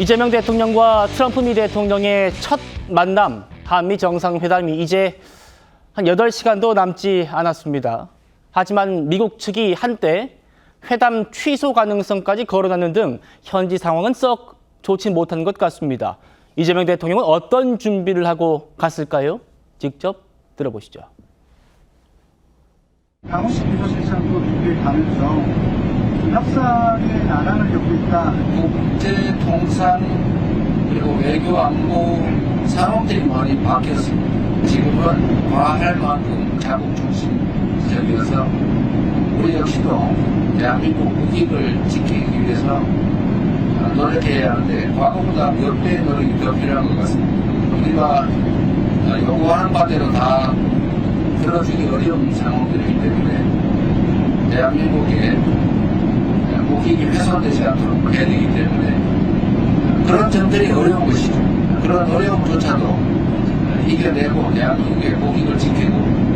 이재명 대통령과 트럼프 미 대통령의 첫 만남, 한미 정상회담이 이제 한 8시간도 남지 않았습니다. 하지만 미국 측이 한때 회담 취소 가능성까지 거론하는 등 현지 상황은 썩 좋지 못한 것 같습니다. 이재명 대통령은 어떤 준비를 하고 갔을까요? 직접 들어보시죠. 강우식 비서실장도 미국에 가면서 협상에 난항을 겪고 있다. 국제 통상 그리고 외교 안보 산업들이 많이 바뀌었습니다. 지금은 과할 만큼 자국 중심적이어서 우리 역시도 대한민국 국익을 지키기 위해서 노력해야 하는데 과거보다 몇배 노력이 더 필요한 것 같습니다. 우리가 요구하는 바대로 다 들어주기 어려운 상황들이기 때문에 대한민국의 국익이 훼손되지 않도록 해야 되기 때문에 그런 점들이 어려운 것이죠. 그런 어려움조차도 이겨내고 대한민국의 국익을 지키고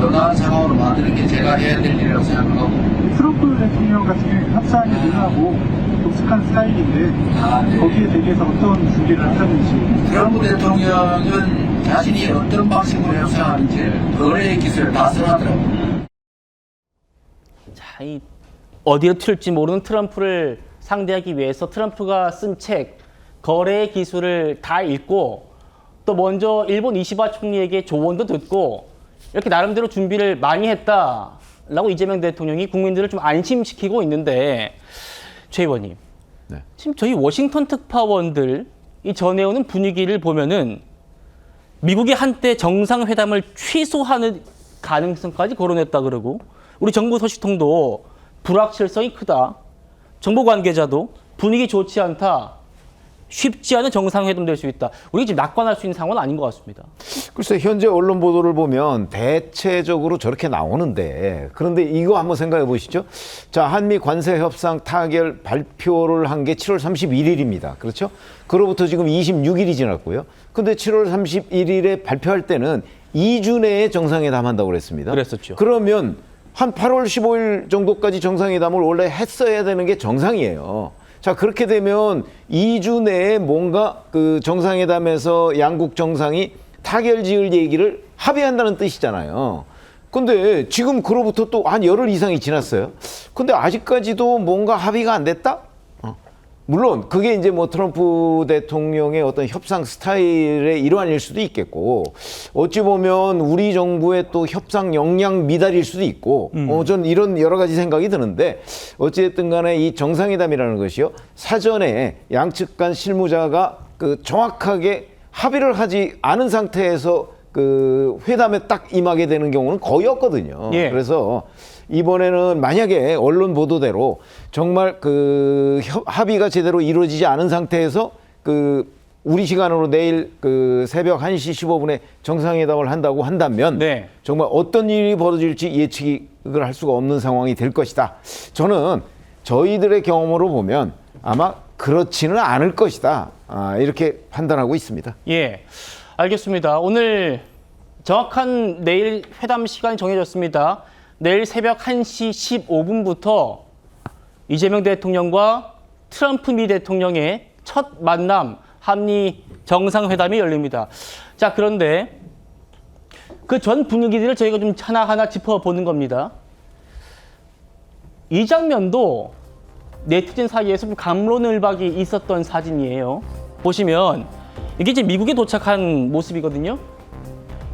더 나은 상황으로 만드는 게 제가 해야 될 일이라고 생각하고 트럼프 대통령 같은 경우에 협상이 능하고 독특한 스타일인데 아, 네. 거기에 대해서 어떤 준비를 하셨는지 트럼프 대통령은 자신이 어떤 방식으로 협상하는지 거래의 기술을 다 써놨더라고요. 자, 이 어디로 튈지 모르는 트럼프를 상대하기 위해서 트럼프가 쓴 책 거래의 기술을 다 읽고 또 먼저 일본 이시바 총리에게 조언도 듣고 이렇게 나름대로 준비를 많이 했다라고 이재명 대통령이 국민들을 좀 안심시키고 있는데 최 의원님 네. 지금 저희 워싱턴 특파원들 이 전해오는 분위기를 보면은 미국이 한때 정상회담을 취소하는 가능성까지 거론했다 그러고 우리 정부 소식통도 불확실성이 크다. 정보 관계자도 분위기 좋지 않다. 쉽지 않은 정상회담 될 수 있다. 우리 지금 낙관할 수 있는 상황은 아닌 것 같습니다. 글쎄 현재 언론 보도를 보면 대체적으로 저렇게 나오는데 그런데 이거 한번 생각해 보시죠. 자 한미 관세 협상 타결 발표를 한 게 7월 31일입니다. 그렇죠? 그로부터 지금 26일이 지났고요. 근데 7월 31일에 발표할 때는 2주 내에 정상회담 한다고 그랬습니다. 그랬었죠. 그러면 한 8월 15일 정도까지 정상회담을 원래 했어야 되는 게 정상이에요. 자, 그렇게 되면 2주 내에 뭔가 그 정상회담에서 양국 정상이 타결 지을 얘기를 합의한다는 뜻이잖아요. 근데 지금 그로부터 또 한 열흘 이상이 지났어요. 근데 아직까지도 뭔가 합의가 안 됐다? 어. 물론 그게 이제 뭐 트럼프 대통령의 어떤 협상 스타일의 일환일 수도 있겠고 어찌 보면 우리 정부의 또 협상 역량 미달일 수도 있고 어, 전 이런 여러 가지 생각이 드는데 어찌됐든 간에 이 정상회담이라는 것이요 사전에 양측 간 실무자가 그 정확하게 합의를 하지 않은 상태에서 그 회담에 딱 임하게 되는 경우는 거의 없거든요. 예. 그래서 이번에는 만약에 언론 보도대로 정말 그 협- 합의가 제대로 이루어지지 않은 상태에서 그 우리 시간으로 내일 그 새벽 1시 15분에 정상회담을 한다고 한다면 네. 정말 어떤 일이 벌어질지 예측을 할 수가 없는 상황이 될 것이다. 저는 저희들의 경험으로 보면 아마 그렇지는 않을 것이다. 아, 이렇게 판단하고 있습니다. 예, 알겠습니다. 오늘 정확한 내일 회담 시간이 정해졌습니다. 내일 새벽 1시 15분부터 이재명 대통령과 트럼프 미 대통령의 첫 만남 한미 정상회담이 열립니다. 자, 그런데 그 전 분위기들을 저희가 좀 하나하나 짚어보는 겁니다. 이 장면도 네티즌 사이에서 좀 감론을박이 있었던 사진이에요. 보시면 이게 이제 미국에 도착한 모습이거든요.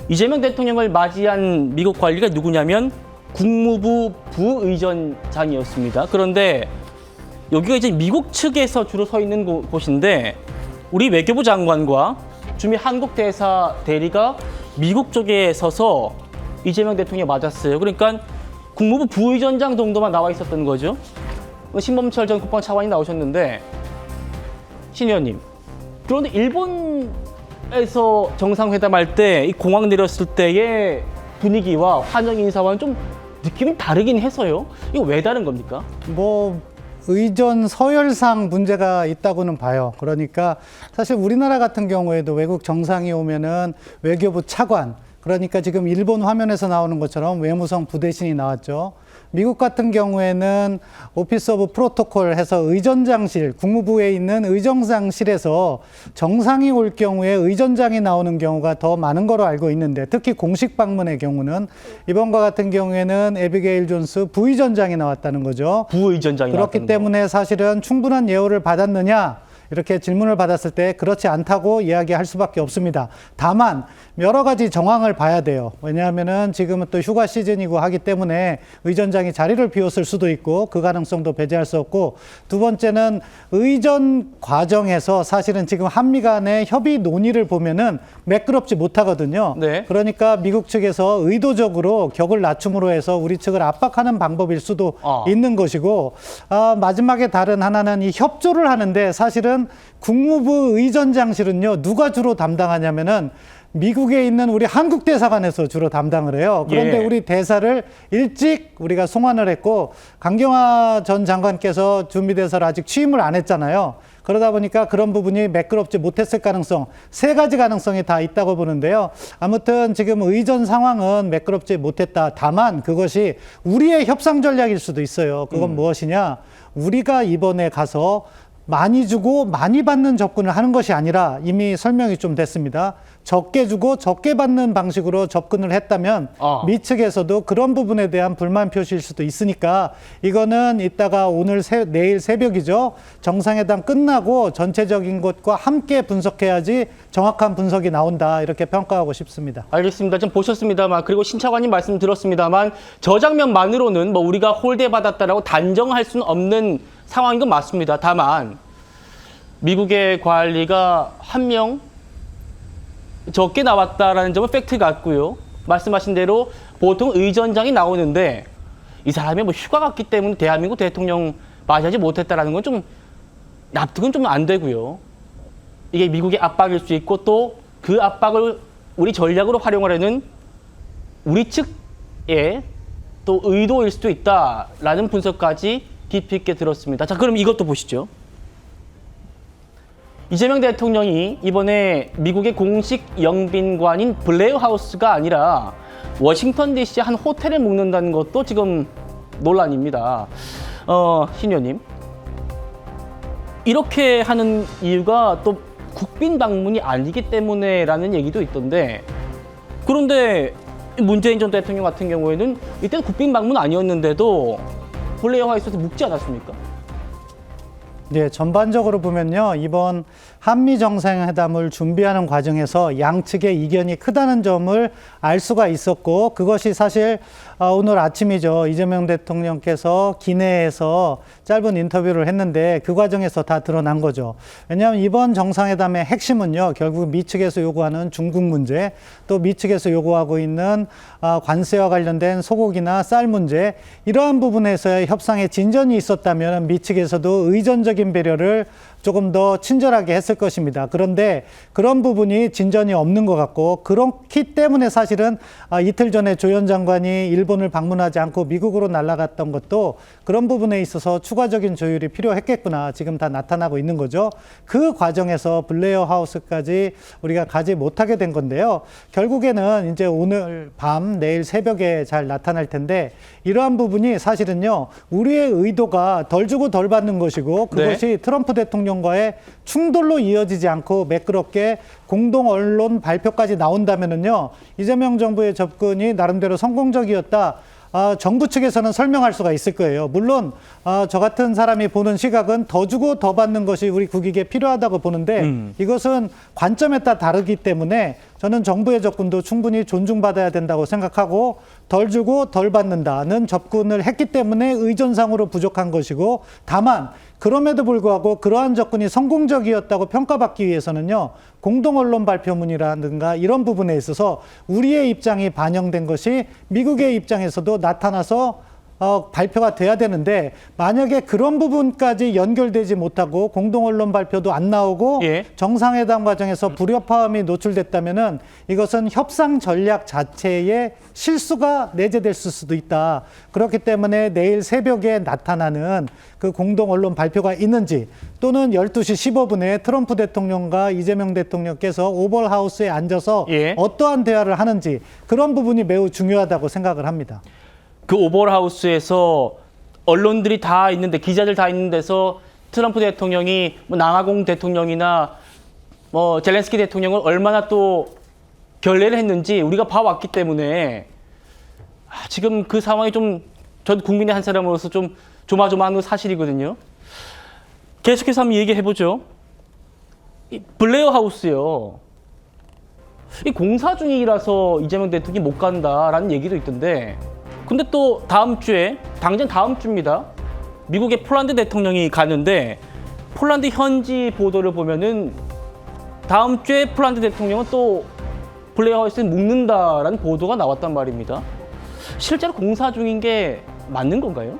이재명 대통령을 맞이한 미국 관리가 누구냐면 국무부 부의전장이었습니다. 그런데 여기가 이제 미국 측에서 주로 서 있는 곳- 곳인데 우리 외교부 장관과 주미 한국 대사 대리가 미국 쪽에 서서 이재명 대통령이 맞았어요. 그러니까 국무부 부의전장 정도만 나와 있었던 거죠. 신범철 전 국방 차관이 나오셨는데 신 의원님 그런데 일본에서 정상회담할 때 이 공항 내렸을 때의 분위기와 환영 인사와는 좀 느낌이 다르긴 해서요. 이거 왜 다른 겁니까? 뭐 의전 서열상 문제가 있다고는 봐요. 그러니까 사실 우리나라 같은 경우에도 외국 정상이 오면은 외교부 차관 그러니까 지금 일본 화면에서 나오는 것처럼 외무성 부대신이 나왔죠. 미국 같은 경우에는 오피스 오브 프로토콜 해서 의전장실, 국무부에 있는 의정장실에서 정상이 올 경우에 의전장이 나오는 경우가 더 많은 거로 알고 있는데 특히 공식 방문의 경우는 이번과 같은 경우에는 에비게일 존스 부의전장이 나왔다는 거죠. 부의전장이 그렇기 나왔다는 거. 때문에 사실은 충분한 예우를 받았느냐 이렇게 질문을 받았을 때 그렇지 않다고 이야기할 수밖에 없습니다. 다만 여러 가지 정황을 봐야 돼요. 왜냐하면은 지금은 또 휴가 시즌이고 하기 때문에 의전장이 자리를 비웠을 수도 있고 그 가능성도 배제할 수 없고 두 번째는 의전 과정에서 사실은 지금 한미 간의 협의 논의를 보면은 매끄럽지 못하거든요. 네. 그러니까 미국 측에서 의도적으로 격을 낮춤으로 해서 우리 측을 압박하는 방법일 수도 어. 있는 것이고 아, 마지막에 다른 하나는 이 협조를 하는데 사실은 국무부 의전장실은요 누가 주로 담당하냐면은 미국에 있는 우리 한국 대사관에서 주로 담당을 해요. 그런데 예. 우리 대사를 일찍 우리가 송환을 했고 강경화 전 장관께서 준비대사를 아직 취임을 안 했잖아요. 그러다 보니까 그런 부분이 매끄럽지 못했을 가능성 세 가지 가능성이 다 있다고 보는데요. 아무튼 지금 의전 상황은 매끄럽지 못했다. 다만 그것이 우리의 협상 전략일 수도 있어요. 그건 무엇이냐? 우리가 이번에 가서 많이 주고 많이 받는 접근을 하는 것이 아니라 이미 설명이 좀 됐습니다. 적게 주고 적게 받는 방식으로 접근을 했다면 어. 미 측에서도 그런 부분에 대한 불만 표시일 수도 있으니까 이거는 이따가 오늘 새, 내일 새벽이죠. 정상회담 끝나고 전체적인 것과 함께 분석해야지 정확한 분석이 나온다. 이렇게 평가하고 싶습니다. 알겠습니다. 좀 보셨습니다만 그리고 신차관님 말씀 들었습니다만 저 장면만으로는 뭐 우리가 홀대 받았다라고 단정할 수는 없는 상황인 건 맞습니다. 다만 미국의 관리가 한 명 적게 나왔다라는 점은 팩트 같고요. 말씀하신 대로 보통 의전장이 나오는데 이 사람이 뭐 휴가 갔기 때문에 대한민국 대통령 맞이하지 못했다라는 건 좀 납득은 좀 안 되고요. 이게 미국의 압박일 수 있고 또 그 압박을 우리 전략으로 활용하려는 우리 측의 또 의도일 수도 있다라는 분석까지 깊이 있게 들었습니다. 자, 그럼 이것도 보시죠. 이재명 대통령이 이번에 미국의 공식 영빈관인 블레어 하우스가 아니라 워싱턴 DC 한 호텔에 묵는다는 것도 지금 논란입니다. 어, 신 의원님. 이렇게 하는 이유가 또 국빈 방문이 아니기 때문에라는 얘기도 있던데 그런데 문재인 전 대통령 같은 경우에는 이때는 국빈 방문 아니었는데도 블레어 하우스에서 묵지 않았습니까? 네, 전반적으로 보면요. 이번 한미 정상회담을 준비하는 과정에서 양측의 이견이 크다는 점을 알 수가 있었고 그것이 사실 어, 오늘 아침이죠. 이재명 대통령께서 기내에서 짧은 인터뷰를 했는데 그 과정에서 다 드러난 거죠. 왜냐하면 이번 정상회담의 핵심은요. 결국 미 측에서 요구하는 중국 문제, 또 미 측에서 요구하고 있는 아, 관세와 관련된 소고기나 쌀 문제 이러한 부분에서의 협상에 진전이 있었다면 미 측에서도 의전적인 배려를 조금 더 친절하게 했을 것입니다. 그런데 그런 부분이 진전이 없는 것 같고 그렇기 때문에 사실은 아, 이틀 전에 조현 장관이 일본을 방문하지 않고 미국으로 날아갔던 것도 그런 부분에 있어서 추가적인 조율이 필요했겠구나 지금 다 나타나고 있는 거죠. 그 과정에서 블레어 하우스까지 우리가 가지 못하게 된 건데요. 결국에는 이제 오늘 밤 내일 새벽에 잘 나타날 텐데 이러한 부분이 사실은요 우리의 의도가 덜 주고 덜 받는 것이고 그것이 트럼프 대통령과의 충돌로 이어지지 않고 매끄럽게 공동 언론 발표까지 나온다면은요 이재명 정부의 접근이 나름대로 성공적이었다. 아, 정부 측에서는 설명할 수가 있을 거예요. 물론 아, 저 같은 사람이 보는 시각은 더 주고 더 받는 것이 우리 국익에 필요하다고 보는데 이것은 관점에 따라 다르기 때문에 저는 정부의 접근도 충분히 존중받아야 된다고 생각하고 덜 주고 덜 받는다는 접근을 했기 때문에 의존상으로 부족한 것이고 다만 그럼에도 불구하고 그러한 접근이 성공적이었다고 평가받기 위해서는요 공동 언론 발표문이라든가 이런 부분에 있어서 우리의 입장이 반영된 것이 미국의 입장에서도 나타나서 어, 발표가 돼야 되는데 만약에 그런 부분까지 연결되지 못하고 공동 언론 발표도 안 나오고 예. 정상회담 과정에서 불협화음이 노출됐다면은 이것은 협상 전략 자체에 실수가 내재될 수도 있다. 그렇기 때문에 내일 새벽에 나타나는 그 공동 언론 발표가 있는지 또는 12시 15분에 트럼프 대통령과 이재명 대통령께서 오벌 하우스에 앉아서 예. 어떠한 대화를 하는지 그런 부분이 매우 중요하다고 생각을 합니다. 그 오버하우스에서 언론들이 다 있는데 기자들 다 있는 데서 트럼프 대통령이 뭐 남아공 대통령이나 뭐 젤렌스키 대통령을 얼마나 또 결례를 했는지 우리가 봐왔기 때문에 아, 지금 그 상황이 좀 전 국민의 한 사람으로서 좀 조마조마한 건 사실이거든요. 계속해서 한번 얘기해 보죠. 이 블레어 하우스요. 이 공사 중이라서 이재명 대통령이 못 간다라는 얘기도 있던데 근데 또 다음 주에 당장 다음 주입니다. 미국의 폴란드 대통령이 가는데 폴란드 현지 보도를 보면은 다음 주에 폴란드 대통령은 또 블레어 하우스에 묵는다라는 보도가 나왔단 말입니다. 실제로 공사 중인 게 맞는 건가요?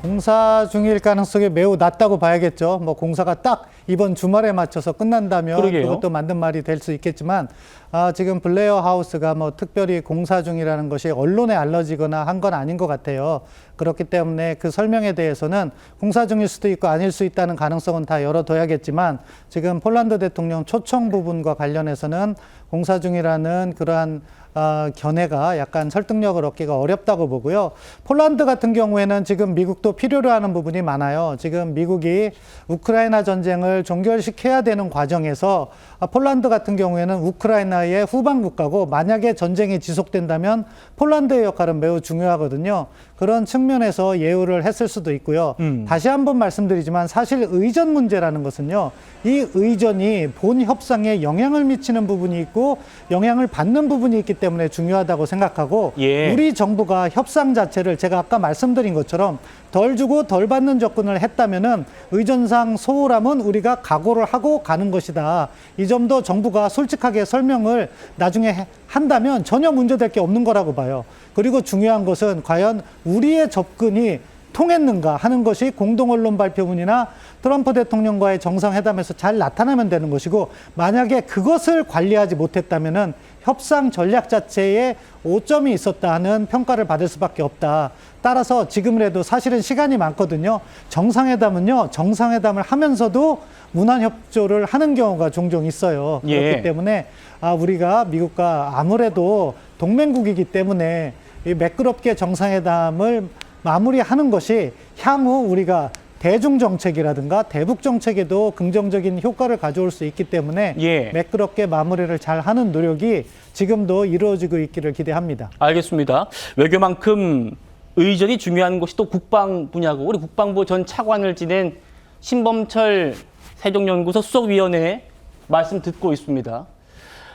공사 중일 가능성이 매우 낮다고 봐야겠죠. 뭐 공사가 딱 이번 주말에 맞춰서 끝난다면 그러게요. 그것도 맞는 말이 될 수 있겠지만 아, 지금 블레어 하우스가 뭐 특별히 공사 중이라는 것이 언론에 알려지거나 한 건 아닌 것 같아요. 그렇기 때문에 그 설명에 대해서는 공사 중일 수도 있고 아닐 수 있다는 가능성은 다 열어둬야겠지만 지금 폴란드 대통령 초청 부분과 관련해서는 공사 중이라는 그러한 아, 견해가 약간 설득력을 얻기가 어렵다고 보고요. 폴란드 같은 경우에는 지금 미국도 필요로 하는 부분이 많아요. 지금 미국이 우크라이나 전쟁을 종결시켜야 되는 과정에서 아, 폴란드 같은 경우에는 우크라이나의 후방 국가고 만약에 전쟁이 지속된다면 폴란드의 역할은 매우 중요하거든요. 그런 측면에서 예우를 했을 수도 있고요. 음. 다시 한번 말씀드리지만 사실 의전 문제라는 것은요. 이 의전이 본 협상에 영향을 미치는 부분이 있고 영향을 받는 부분이 있기 때문에 중요하다고 생각하고 예. 우리 정부가 협상 자체를 제가 아까 말씀드린 것처럼 덜 주고 덜 받는 접근을 했다면은 의전상 소홀함은 우리가 각오를 하고 가는 것이다. 이 점도 정부가 솔직하게 설명을 나중에 해- 한다면 전혀 문제될 게 없는 거라고 봐요. 그리고 중요한 것은 과연 우리의 접근이 통했는가 하는 것이 공동 언론 발표문이나 트럼프 대통령과의 정상회담에서 잘 나타나면 되는 것이고 만약에 그것을 관리하지 못했다면은 협상 전략 자체에 오점이 있었다 하는 평가를 받을 수밖에 없다. 따라서 지금이라도 사실은 시간이 많거든요. 정상회담은요, 정상회담을 하면서도 문안 협조를 하는 경우가 종종 있어요. 예. 그렇기 때문에 아, 우리가 미국과 아무래도 동맹국이기 때문에 이 매끄럽게 정상회담을 마무리하는 것이 향후 우리가 대중 정책이라든가 대북 정책에도 긍정적인 효과를 가져올 수 있기 때문에 예. 매끄럽게 마무리를 잘 하는 노력이 지금도 이루어지고 있기를 기대합니다. 알겠습니다. 외교만큼 의전이 중요한 것이 또 국방 분야고 우리 국방부 전 차관을 지낸 신범철 세종연구소 수석위원회 말씀 듣고 있습니다.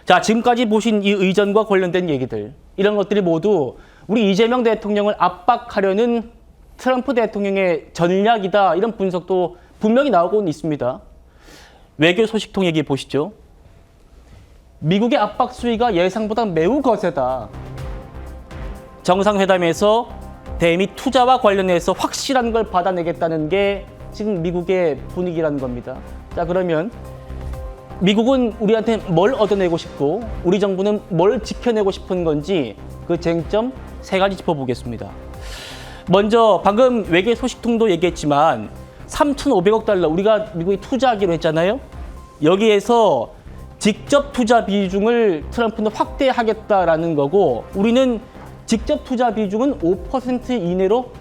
자, 지금까지 보신 이 의전과 관련된 얘기들 이런 것들이 모두 우리 이재명 대통령을 압박하려는 트럼프 대통령의 전략이다 이런 분석도 분명히 나오고 있습니다. 외교 소식통 얘기 보시죠. 미국의 압박 수위가 예상보다 매우 거세다. 정상회담에서 대미 투자와 관련해서 확실한 걸 받아내겠다는 게 지금 미국의 분위기라는 겁니다. 자, 그러면 미국은 우리한테 뭘 얻어내고 싶고 우리 정부는 뭘 지켜내고 싶은 건지 그 쟁점 세 가지 짚어보겠습니다. 먼저 방금 외계 소식통도 얘기했지만 3,500억 달러 우리가 미국이 투자하기로 했잖아요. 여기에서 직접 투자 비중을 트럼프는 확대하겠다라는 거고 우리는 직접 투자 비중은 5% 이내로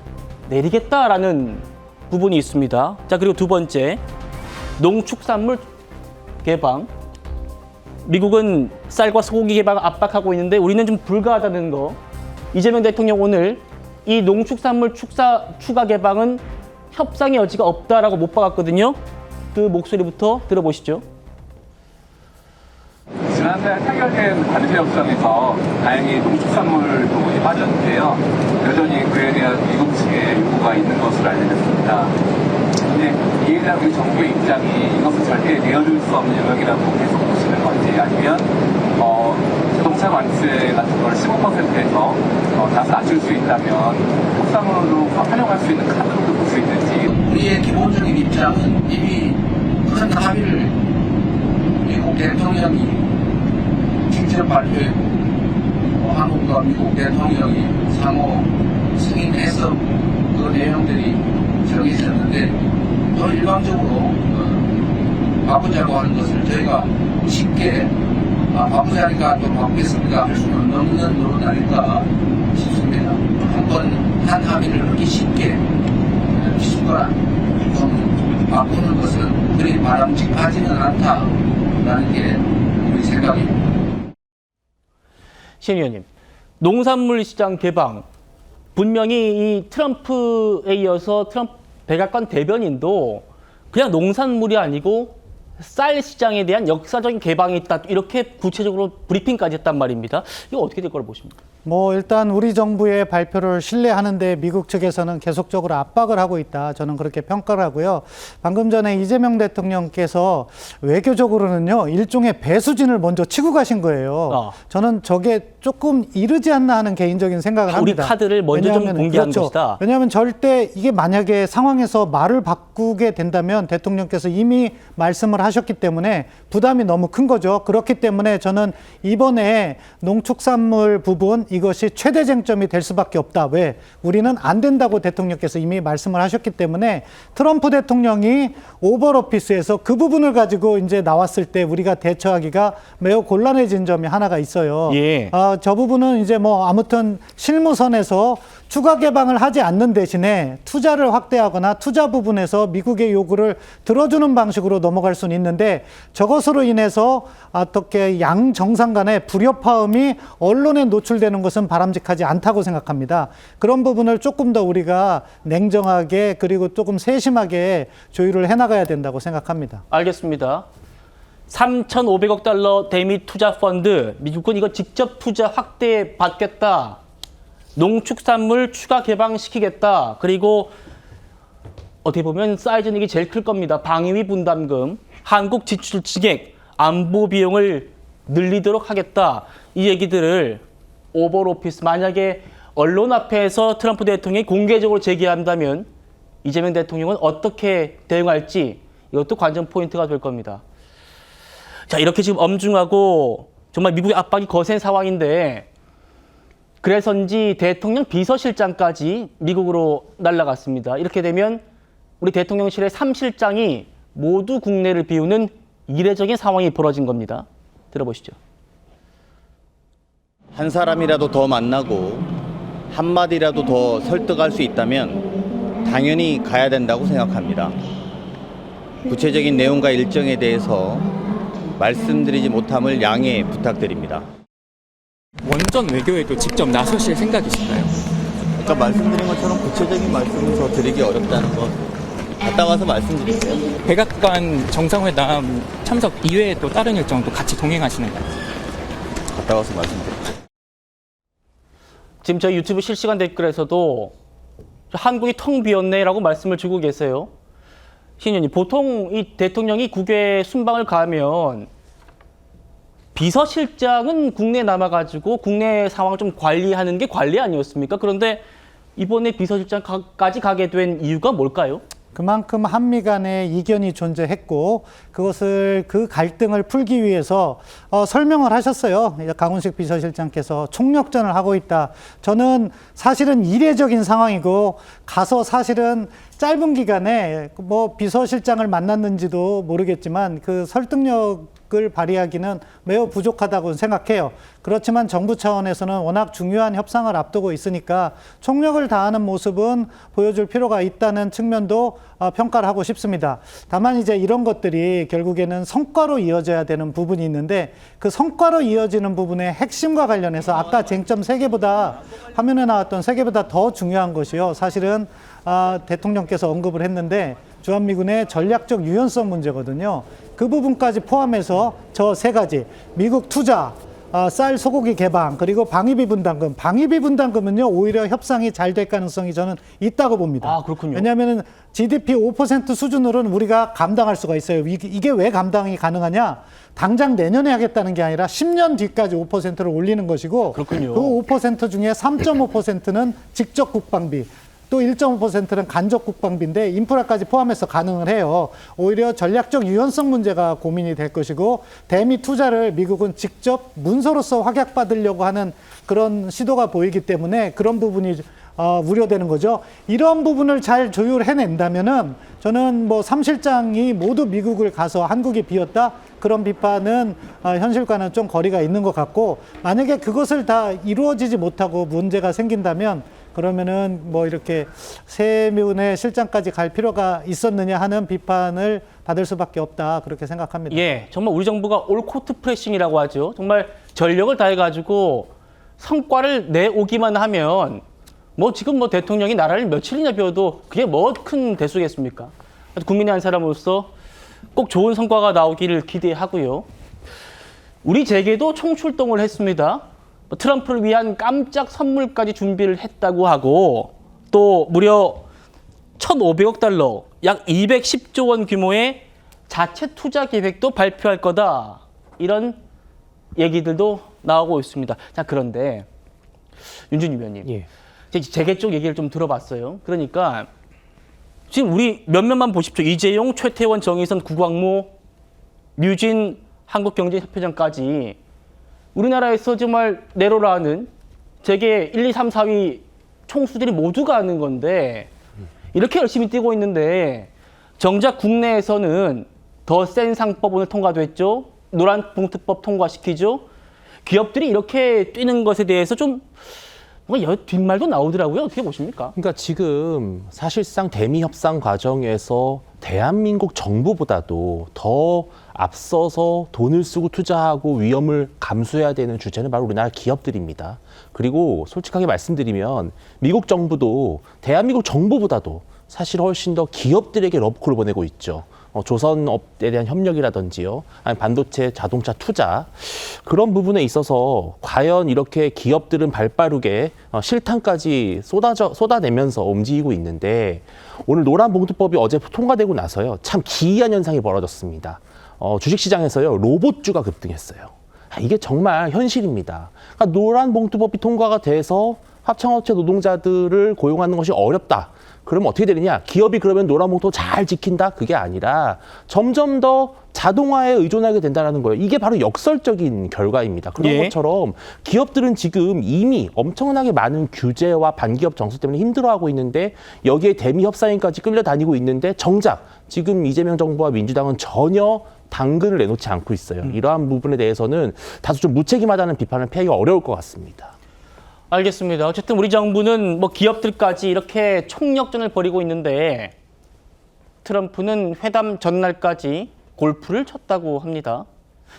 내리겠다라는 부분이 있습니다. 자, 그리고 두 번째. 농축산물 개방. 미국은 쌀과 소고기 개방을 압박하고 있는데 우리는 좀 불가하다는 거. 이재명 대통령 오늘 이 농축산물 축사, 추가 개방은 협상의 여지가 없다라고 못 박았거든요. 그 목소리부터 들어보시죠. 지난달 타결된 관세 협상에서 다행히 농축산물 부분이 빠졌는데요. 여전히 그에 대한 미국 측의 요구가 있는 것으로 알려졌습니다. 근데 이에 대한 우리 정부의 입장이 이것을 절대 내어줄 수 없는 영역이라고 계속 보시는 건지 아니면 어, 자동차 관세 같은 걸 15%에서 어, 다소 낮출 수 있다면 협상으로 활용할 수 있는 카드로도 볼 수 있는지. 우리의 기본적인 입장은 이미 큰 합의를 미국 대통령이 직접 발표했고 어, 한국과 미국 대통령이 상호 승인해서 그 내용들이 정해졌는데 더 일방적으로 어, 바꾸자고 하는 것을 저희가 쉽게 아, 바꾸자니까 좀 바꾸겠습니다 할 수는 없는 노릇 아닐까 싶습니다. 한번 한 합의를 그렇게 쉽게 피부가 좀 바꾸는 것은 그리 바람직하지는 않다라는 게 우리 생각입니다. 신 의원님, 농산물 시장 개방 분명히 이 트럼프에 이어서 트럼프 백악관 대변인도 그냥 농산물이 아니고 쌀 시장에 대한 역사적인 개방이 있다 이렇게 구체적으로 브리핑까지 했단 말입니다. 이거 어떻게 될 거라 보십니까? 뭐 일단 우리 정부의 발표를 신뢰하는데 미국 측에서는 계속적으로 압박을 하고 있다. 저는 그렇게 평가를 하고요. 방금 전에 이재명 대통령께서 외교적으로는요 일종의 배수진을 먼저 치고 가신 거예요. 아. 저는 저게 조금 이르지 않나 하는 개인적인 생각을 우리 합니다. 카드를 먼저 좀 공개하는 그렇죠. 것이다. 왜냐하면 절대 이게 만약에 상황에서 말을 바꾸게 된다면 대통령께서 이미 말씀을 하셨기 때문에 부담이 너무 큰 거죠. 그렇기 때문에 저는 이번에 농축산물 부분 이것이 최대 쟁점이 될 수밖에 없다. 왜? 우리는 안 된다고 대통령께서 이미 말씀을 하셨기 때문에 트럼프 대통령이 오버오피스에서 그 부분을 가지고 이제 나왔을 때 우리가 대처하기가 매우 곤란해진 점이 하나가 있어요. 예. 아, 저 부분은 이제 뭐 아무튼 실무선에서 추가 개방을 하지 않는 대신에 투자를 확대하거나 투자 부분에서 미국의 요구를 들어주는 방식으로 넘어갈 수는 있는데 저것으로 인해서 어떻게 양 정상 간의 불협화음이 언론에 노출되는 것은 바람직하지 않다고 생각합니다. 그런 부분을 조금 더 우리가 냉정하게 그리고 조금 세심하게 조율을 해나가야 된다고 생각합니다. 알겠습니다. 3,500억 달러 대미 투자 펀드 미국은 이거 직접 투자 확대 받겠다. 농축산물 추가 개방시키겠다. 그리고 어떻게 보면 사이즈는 이게 제일 클 겁니다. 방위비 분담금, 한국 지출 증액, 안보 비용을 늘리도록 하겠다. 이 얘기들을 오버 오피스 만약에 언론 앞에서 트럼프 대통령이 공개적으로 제기한다면 이재명 대통령은 어떻게 대응할지 이것도 관전 포인트가 될 겁니다. 자, 이렇게 지금 엄중하고 정말 미국의 압박이 거센 상황인데 그래서인지 대통령 비서실장까지 미국으로 날아갔습니다. 이렇게 되면 우리 대통령실의 3실장이 모두 국내를 비우는 이례적인 상황이 벌어진 겁니다. 들어보시죠. 한 사람이라도 더 만나고 한마디라도 더 설득할 수 있다면 당연히 가야 된다고 생각합니다. 구체적인 내용과 일정에 대해서 말씀드리지 못함을 양해 부탁드립니다. 원전 외교에도 직접 나서실 생각이신가요? 아까 말씀드린 것처럼 구체적인 말씀을 더 드리기 어렵다는 것 갔다 와서 말씀드릴게요. 백악관 정상회담 참석 이외에도 다른 일정도 같이 동행하시는가요? 갔다 와서 말씀드릴게요. 지금 저희 유튜브 실시간 댓글에서도 한국이 텅 비었네라고 말씀을 주고 계세요. 신현님, 보통 이 대통령이 국외 순방을 가면 비서실장은 국내에 남아가지고 국내 상황을 좀 관리하는 게 관리 아니었습니까? 그런데 이번에 비서실장까지 가게 된 이유가 뭘까요? 그만큼 한미 간의 이견이 존재했고 그것을 그 갈등을 풀기 위해서 어, 설명을 하셨어요. 강훈식 비서실장께서 총력전을 하고 있다. 저는 사실은 이례적인 상황이고 가서 사실은 짧은 기간에 뭐 비서실장을 만났는지도 모르겠지만 그 설득력 을 발휘하기는 매우 부족하다고 생각해요. 그렇지만 정부 차원에서는 워낙 중요한 협상을 앞두고 있으니까 총력을 다하는 모습은 보여줄 필요가 있다는 측면도 어, 평가를 하고 싶습니다. 다만 이제 이런 것들이 결국에는 성과로 이어져야 되는 부분이 있는데 그 성과로 이어지는 부분의 핵심과 관련해서 아까 쟁점 세 개보다 화면에 나왔던 세 개보다 더 중요한 것이요. 사실은 아, 대통령께서 언급을 했는데 주한미군의 전략적 유연성 문제거든요. 그 부분까지 포함해서 저 세 가지 미국 투자, 아, 쌀 소고기 개방 그리고 방위비 분담금. 방위비 분담금은요 오히려 협상이 잘 될 가능성이 저는 있다고 봅니다. 아, 그렇군요. 왜냐하면 GDP 5% 수준으로는 우리가 감당할 수가 있어요. 이게, 이게 왜 감당이 가능하냐? 당장 내년에 하겠다는 게 아니라 10년 뒤까지 5%를 올리는 것이고 그렇군요. 그5% 중에 3.5%는 직접 국방비. 또 1.5%는 간접 국방비인데 인프라까지 포함해서 가능을 해요. 오히려 전략적 유연성 문제가 고민이 될 것이고 대미 투자를 미국은 직접 문서로서 확약받으려고 하는 그런 시도가 보이기 때문에 그런 부분이 어, 우려되는 거죠. 이런 부분을 잘 조율해낸다면은 저는 뭐 삼실장이 모두 미국을 가서 한국이 비었다 그런 비판은 어, 현실과는 좀 거리가 있는 것 같고 만약에 그것을 다 이루어지지 못하고 문제가 생긴다면 그러면은 뭐 이렇게 세면의 실장까지 갈 필요가 있었느냐 하는 비판을 받을 수밖에 없다 그렇게 생각합니다. 예, 정말 우리 정부가 올코트 프레싱이라고 하죠. 정말 전력을 다해가지고 성과를 내오기만 하면 뭐 지금 뭐 대통령이 나라를 며칠이나 비워도 그게 뭐 큰 대수겠습니까? 국민의 한 사람으로서 꼭 좋은 성과가 나오기를 기대하고요. 우리 재계도 총출동을 했습니다. 뭐 트럼프를 위한 깜짝 선물까지 준비를 했다고 하고 또 무려 1,500억 달러, 약 210조 원 규모의 자체 투자 계획도 발표할 거다. 이런 얘기들도 나오고 있습니다. 자, 그런데 윤준희 위원님. 예. 제- 재계 쪽 얘기를 좀 들어봤어요. 그러니까 지금 우리 몇몇만 보십시오. 이재용, 최태원, 정의선, 구광모, 류진, 한국경제협회장까지 우리나라에서 정말 내로라는 세계 1, 2, 3, 4위 총수들이 모두가 아는 건데 이렇게 열심히 뛰고 있는데 정작 국내에서는 더 센 상법원을 통과됐죠. 노란 봉투법 통과시키죠. 기업들이 이렇게 뛰는 것에 대해서 좀 뭔가 여- 뒷말도 나오더라고요. 어떻게 보십니까? 그러니까 지금 사실상 대미 협상 과정에서 대한민국 정부보다도 더 앞서서 돈을 쓰고 투자하고 위험을 감수해야 되는 주체는 바로 우리나라 기업들입니다. 그리고 솔직하게 말씀드리면 미국 정부도 대한민국 정부보다도 사실 훨씬 더 기업들에게 러브콜을 보내고 있죠. 어, 조선업에 대한 협력이라든지요, 아니 반도체, 자동차 투자 그런 부분에 있어서 과연 이렇게 기업들은 발빠르게 어, 실탄까지 쏟아져 쏟아내면서 움직이고 있는데 오늘 노란 봉투법이 어제 통과되고 나서요, 참 기이한 현상이 벌어졌습니다. 어, 주식시장에서요 로봇주가 급등했어요. 아, 이게 정말 현실입니다. 그러니까 노란 봉투법이 통과가 돼서 합창업체 노동자들을 고용하는 것이 어렵다. 그러면 어떻게 되느냐? 기업이 그러면 노란 봉투 잘 지킨다? 그게 아니라 점점 더 자동화에 의존하게 된다는 거예요. 이게 바로 역설적인 결과입니다. 그런 예. 것처럼 기업들은 지금 이미 엄청나게 많은 규제와 반기업 정수 때문에 힘들어하고 있는데 여기에 대미 협상인까지 끌려다니고 있는데 정작 지금 이재명 정부와 민주당은 전혀 당근을 내놓지 않고 있어요. 이러한 부분에 대해서는 다소 좀 무책임하다는 비판을 피하기가 어려울 것 같습니다. 알겠습니다. 어쨌든 우리 정부는 뭐 기업들까지 이렇게 총력전을 벌이고 있는데 트럼프는 회담 전날까지 골프를 쳤다고 합니다.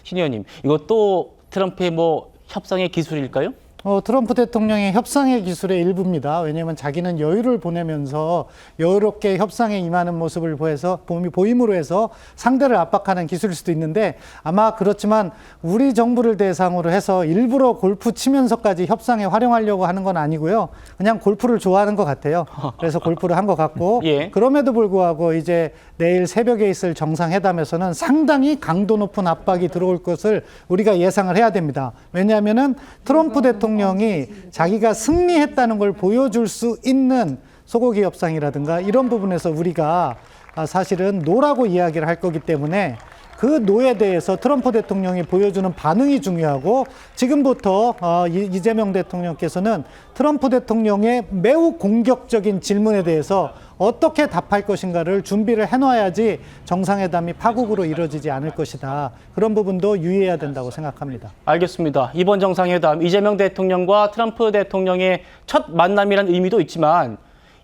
신 의원님, 이것도 트럼프의 뭐 협상의 기술일까요? 어, 트럼프 대통령의 협상의 기술의 일부입니다. 왜냐하면 자기는 여유를 보내면서 여유롭게 협상에 임하는 모습을 보여서 보임으로 해서 상대를 압박하는 기술일 수도 있는데 아마 그렇지만 우리 정부를 대상으로 해서 일부러 골프 치면서까지 협상에 활용하려고 하는 건 아니고요. 그냥 골프를 좋아하는 것 같아요. 그래서 골프를 한 것 같고 예. 그럼에도 불구하고 이제 내일 새벽에 있을 정상회담에서는 상당히 강도 높은 압박이 들어올 것을 우리가 예상을 해야 됩니다. 왜냐하면은 트럼프 대통령 이 자기가 승리했다는 걸 보여줄 수 있는 소고기 협상이라든가 이런 부분에서 우리가 아, 사실은 노라고 이야기를 할 거기 때문에 그 노에 대해서 트럼프 대통령이 보여주는 반응이 중요하고 지금부터 어, 이- 이재명 대통령께서는 트럼프 대통령의 매우 공격적인 질문에 대해서 어떻게 답할 것인가를 준비를 해놔야지 정상회담이 파국으로 이루어지지 않을 것이다. 그런 부분도 유의해야 된다고 생각합니다. 알겠습니다. 이번 정상회담 이재명 대통령과 트럼프 대통령의 첫 만남이라는 의미도 있지만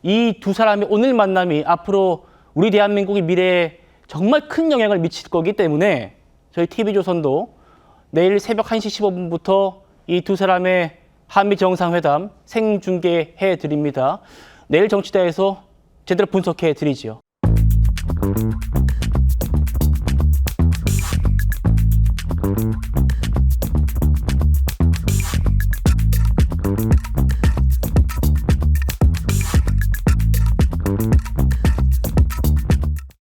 이 두 사람의 오늘 만남이 앞으로 우리 대한민국의 미래에 정말 큰 영향을 미칠 거기 때문에 저희 TV조선도 내일 새벽 1시 15분부터 이 두 사람의 한미 정상회담 생중계해 드립니다. 내일 정치다에서 제대로 분석해 드리지요.